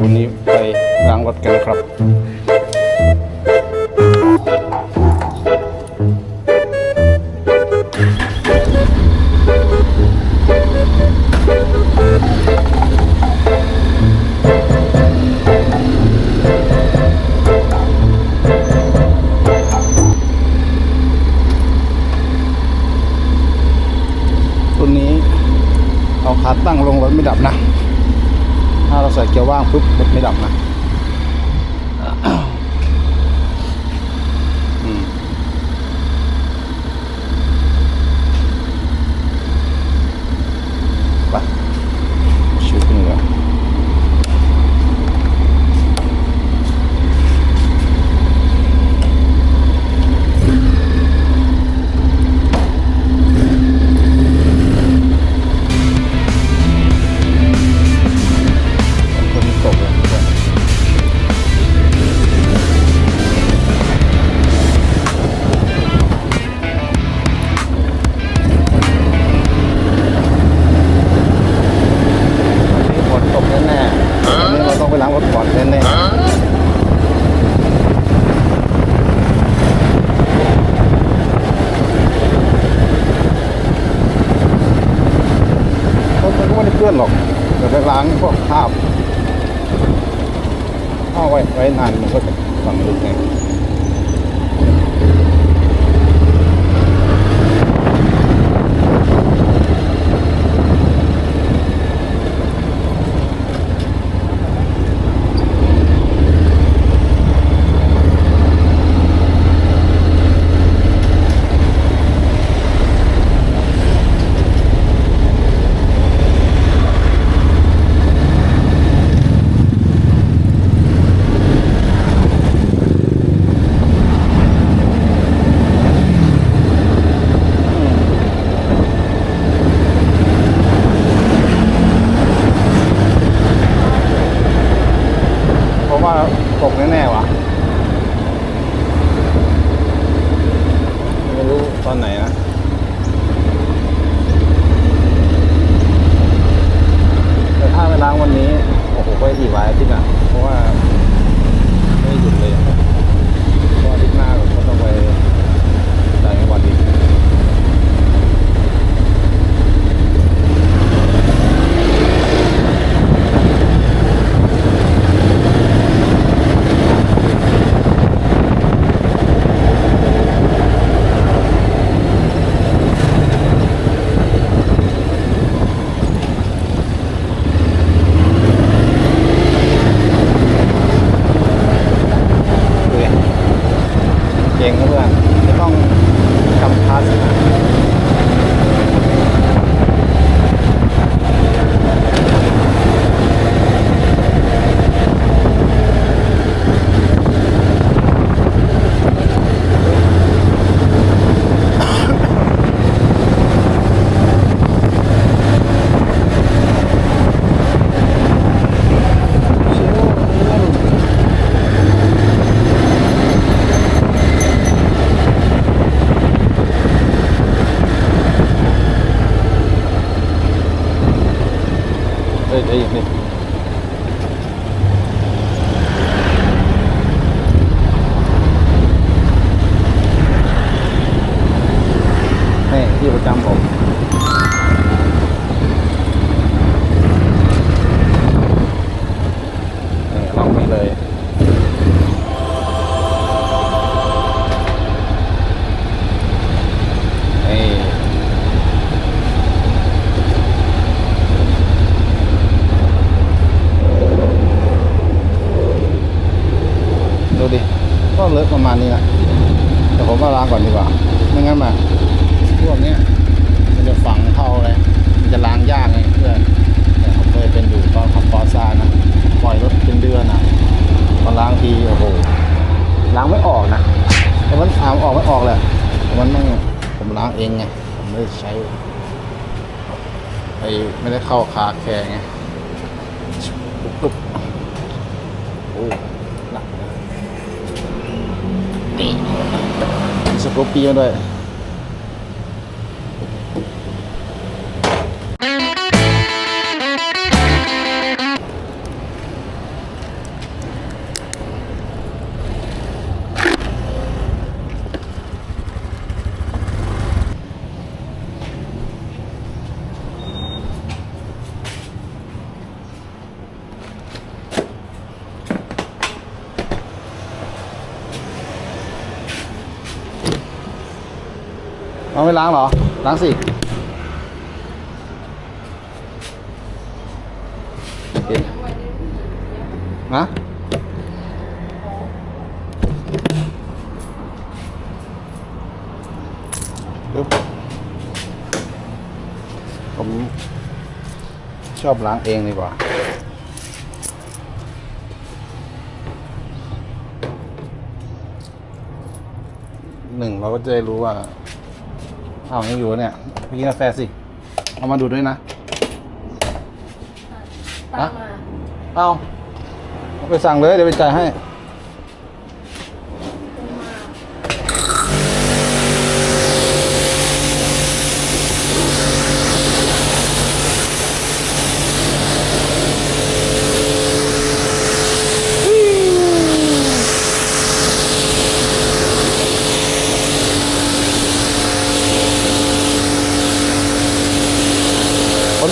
วันนี้ไปล้างรถกันนะครับตัวนี้เอาขาตั้งลงรถไม่ดับนะ จะว่างปุ๊บรถไม่ดับนะางพวกภาพเอาไว้ไว้นานมันก็จะฝังลึกไง ตกแน่ๆวะไม่รู้ตอนไหนนะ แต่ถ้าไปล้างวันนี้ โอ้โหก็อีกหลายอาทิตย์อะ เพราะว่าไม่หยุดเลยอะเพราะอาทิตย์หน้าก็ต้องไปต่างจังหวัดอีก ดูดิเก่งนะเพื่อนไม่ต้องกำพลาสนะชิว เฮ้ย ก็เลอะประมาณนี้แหละแต่ผมมาล้างก่อนดีกว่าไม่งั้นมาพวกเนี้ยมันจะฝังเข้าเลยมันจะล้างยากไงเพื่อนแต่ผมเคยเป็นอยู่ตอนขับปอซานะปล่อยรถเป็นเดือนอะตอนล้างทีโอ้โหล้างไม่ออกนะแต่มันอามออกไม่ออกแหละแต่มันไม่ผมล้างเองไงผมไม่ได้ใช้ไอ้ไม่ได้เข้าคาแคร์ไงปุ๊บปุ๊บโอ้ นี่สกอ เอาไม่ล้างเหรอ ล้างสินะผมชอบล้างเองดีกว่าหนึ่งเราก็จะได้รู้ว่า อ้าวยังอยู่เนี่ยไปกินกาแฟสิ เอามาดูดด้วยนะ ตามมา เอาเอาไปสั่งเลยเดี๋ยวไปจ่ายให้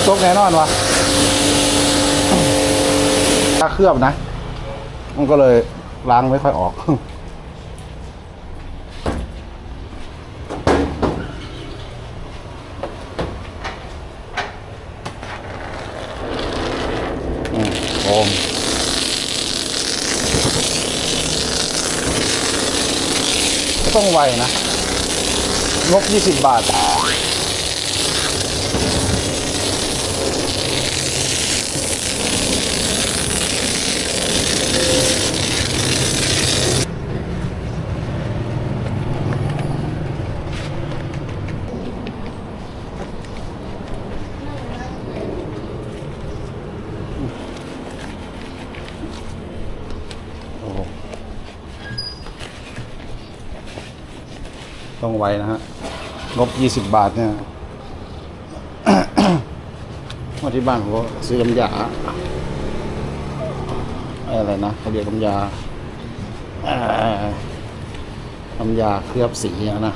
ตกแน่นอนวะถ้าเคลือบนะ มันก็เลยล้างไม่ค่อยออกอืมโอมต้องไวนะงบ20 บาท โอ้โห ต้องไวนะฮะ งบ20บาทเนี่ยมาที่บ้านผมก็ซื้อน้ำยา อ้อะไรนะเขาเรียกน้ำยาเอ่อน้ำยาเคลือบสีอะนะ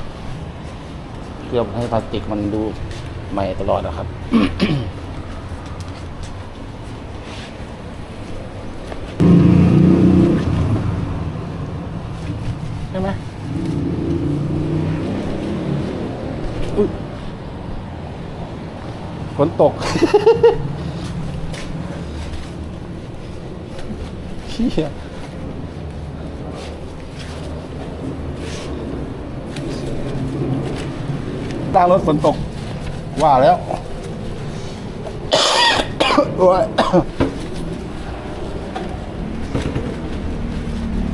เคลือบให้พลาสติกมันดูใหม่ตลอดนะครับใช่ไหมอุ๊ยฝนตก เฮียตั้งรถฝนตก ว่าแล้ว โอ้ย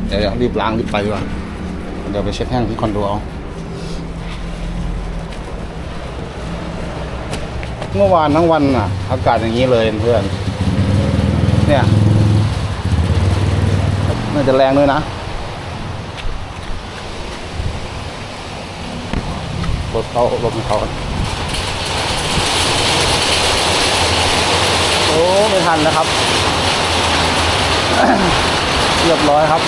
เดี๋ยวรีบล้างรีบไปดีกว่าเดี๋ยวไปเช็ดแห้งที่คอนโดเอาเมื่อวานทั้งวันอะ อากาศอย่างนี้เลยเพื่อน เนี่ย จะแรงด้วยนะรถเขารถของเขาโอ้ไม่ทันนะครับ เรียบร้อยครับ